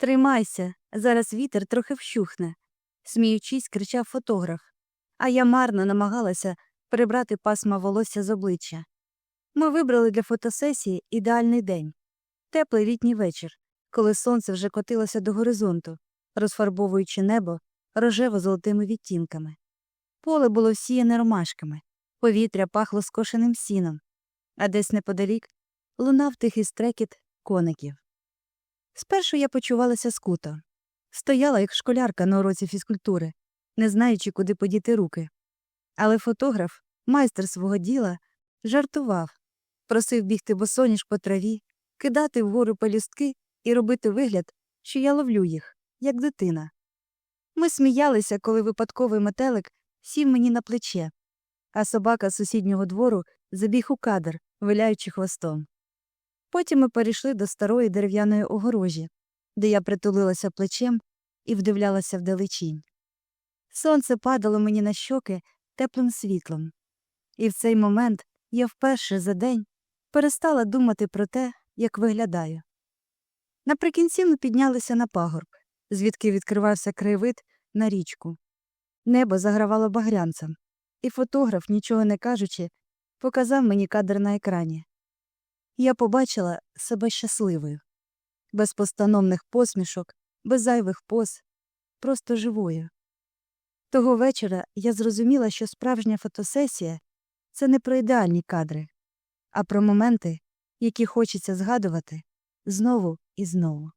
Тримайся, зараз вітер трохи вщухне, сміючись, кричав фотограф, а я марно намагалася прибрати пасма волосся з обличчя. Ми вибрали для фотосесії ідеальний день теплий літній вечір, коли сонце вже котилося до горизонту, розфарбовуючи небо рожево-золотими відтінками. Поле було всіяне ромашками, повітря пахло скошеним сіном, а десь неподалік лунав тихий стрекіт коників. Спершу я почувалася скуто. Стояла, як школярка на уроці фізкультури, не знаючи, куди подіти руки. Але фотограф, майстер свого діла, жартував, просив бігти босоніж по траві, кидати вгору пелюстки і робити вигляд, що я ловлю їх, як дитина. Ми сміялися, коли випадковий метелик сів мені на плече, а собака сусіднього двору забіг у кадр, виляючи хвостом. Потім ми перейшли до старої дерев'яної огорожі, де я притулилася плечем і вдивлялася вдалечінь. Сонце падало мені на щоки теплим світлом, і в цей момент я вперше за день перестала думати про те, як виглядаю. Наприкінці ми піднялися на пагорб, звідки відкривався краєвид на річку. Небо загравало багрянцем, і фотограф, нічого не кажучи, показав мені кадр на екрані. Я побачила себе щасливою, без постановних посмішок, без зайвих поз, просто живою. Того вечора я зрозуміла, що справжня фотосесія це не про ідеальні кадри, а про моменти, які хочеться згадувати знову і знову.